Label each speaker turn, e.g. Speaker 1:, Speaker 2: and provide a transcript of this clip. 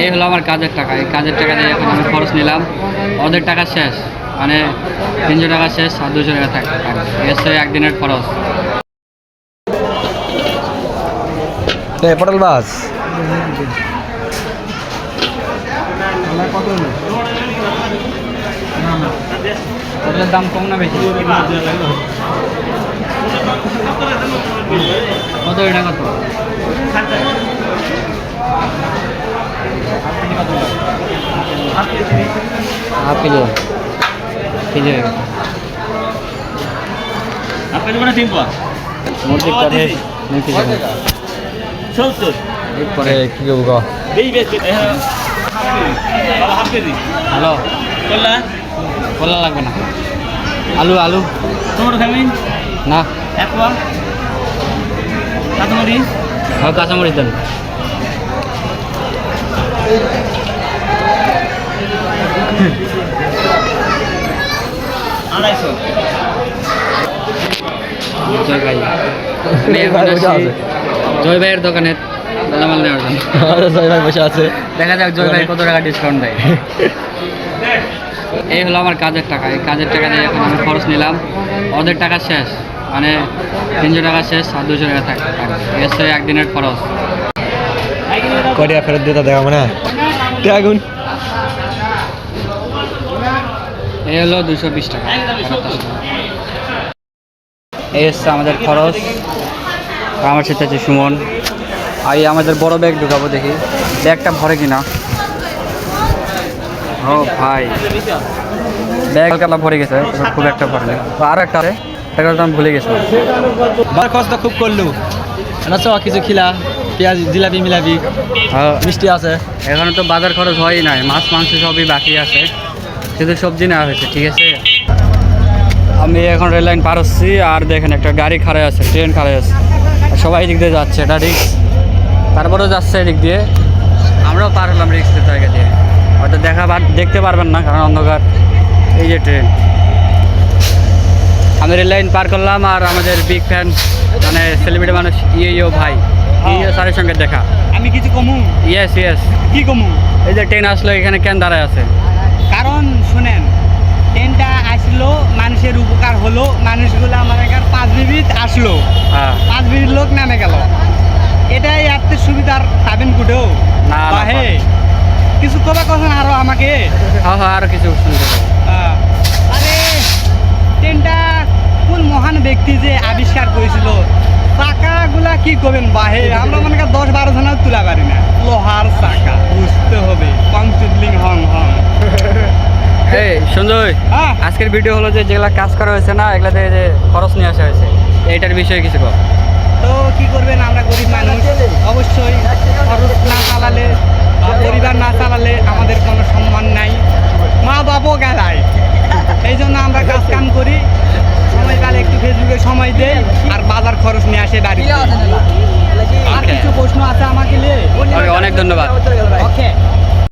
Speaker 1: এই হলো আমার কাজের টাকা। এই কাজের টাকা দিয়ে এখন আমি খরচ নিলাম। ওদের টাকা শেষ। মানে তিনশো টাকা শেষ আর দুশো টাকা থাক এসে একদিনের খরচ।
Speaker 2: পটল বাস
Speaker 1: ওদের দাম কম না বেশি? কত এটা কত হয়ে
Speaker 3: আপনি দেবেন তিন পোয়া
Speaker 1: মুরগির
Speaker 3: ও,
Speaker 1: কাঠে
Speaker 3: দিদি।
Speaker 1: দুই কেজি হবে।
Speaker 3: সত্তর
Speaker 1: এরপরে
Speaker 2: এই কি করব গো?
Speaker 3: বেশি কেজি।
Speaker 1: হ্যালো।
Speaker 3: করলা
Speaker 1: কলা লাগবে না। আলু আলু।
Speaker 3: টমেটো খাবি
Speaker 1: না।
Speaker 3: এক পোয়া কাঁচামরিচ?
Speaker 1: আর কাঁচামরিচ দেন।
Speaker 3: আড়াইশো
Speaker 1: জয় ভাই। জয় ভাইয়ের দোকানে মালামাল নেওয়ার জন্য।
Speaker 2: সাই ভাই বসে আছে।
Speaker 1: দেখা যাক জয় ভাই কত টাকা ডিসকাউন্ট দেয়। এই হলো আমার কাজের টাকা। এই কাজের টাকা দিয়ে এখন আমি খরচ নিলাম। ওদের টাকা শেষ। মানে তিনশো টাকা শেষ আর দুশো টাকা থাক। এসে একদিনের খরচ।
Speaker 2: কটিয়া ফেরত দিতে দেখাবো না? আগুন
Speaker 1: এই হলো দুশো বিশ টাকা এই হচ্ছে আমাদের খরচ। আমার সাথে আছে সুমন। আর আমাদের বড় ব্যাগ ঢুকাবো দেখি। ব্যাগটা ভরে কিনা? ও ভাই। ব্যাগ হালকা ভরে গেছে খুব একটা ভরে নেই। আর একটা আছে সেটা আমি ভুলে গেছিলাম।
Speaker 2: বার খরচ তো খুব করলু। না চ কিছু খিলা। পেঁয়াজ জিলাপি মিলাপি
Speaker 1: হ্যাঁ,
Speaker 2: মিষ্টি আছে।
Speaker 1: এখানে তো বাজার খরচ হয়ই নাই মাছ মাংস সবই বাকি আছে। শুধু সবজি নেওয়া হয়েছে ঠিক আছে? আমি এখন রেল লাইন পার হচ্ছি আর দেখেন একটা গাড়ি খাড়াই আছে ট্রেন খাড়াই আছে। আর সবাই এদিক দিয়ে যাচ্ছে এটা রিক্স তারপরেও যাচ্ছে এদিক দিয়ে। আমরাও পার হলাম রিক্সের জায়গা দিয়ে। হয়তো দেখা দেখতে পারবেন না কারণ অন্ধকার। এই যে ট্রেন। আমি রেল লাইন পার করলাম আর আমাদের বিগ ফ্যান মানে সেলিব্রিটি মানুষ ইয়ে ইয়ে ভাই। ইয়ে স্যারের সঙ্গে দেখা।
Speaker 3: আমি কিছু কমু?
Speaker 1: ইয়েস ইয়েস
Speaker 3: কি কমু?
Speaker 1: এই যে ট্রেন আসলো এখানে কেন দাঁড়ায় আছে?
Speaker 3: কারণ শুনেন ট্রেনটা আসলো মানুষের উপকার হলো মানুষগুলো আমাদের কাছে পাঁচ মিনিট আসলো।
Speaker 1: হ্যাঁ।
Speaker 3: পাঁচ মিনিট লোক নামে গেল। এটাই এত সুবিধার পাবেন কুটেও
Speaker 1: না,
Speaker 3: বাহে কিছু কবা কথা আরও আমাকে?
Speaker 1: হ্যাঁ হ্যাঁ আরও কিছু শুনতে
Speaker 3: আরে ট্রেনটা কি করবেন বাহে? আমরা মনে করি দশ বারো জনের তুলা পারি না। লোহার চাকা। বুঝতে হবে। পঞ্চলিং হং হং
Speaker 1: এই সঞ্জয়
Speaker 3: হ্যাঁ?
Speaker 1: আজকের ভিডিও হলো যে যেগুলা কাজ করা হয়েছে না এগুলাতে যে খরচ নিয়ে আসা হয়েছে। এইটার বিষয়ে কিছু কর
Speaker 3: তো কি করবেন? আমরা গরিব মানুষ অবশ্যই খরচ না চালালে বা পরিবার না চালালে আমাদের কোনো সম্মান নাই মা বাবাও গেলায় এই জন্য আমরা কাজ কাম করি সময় পেলে একটু ফেসবুকে সময় দেই আর বাজার খরচ নিয়ে আসে বাড়ি আর কিছু প্রশ্ন আছে আমাকে
Speaker 1: অনেক ধন্যবাদ।
Speaker 3: ওকে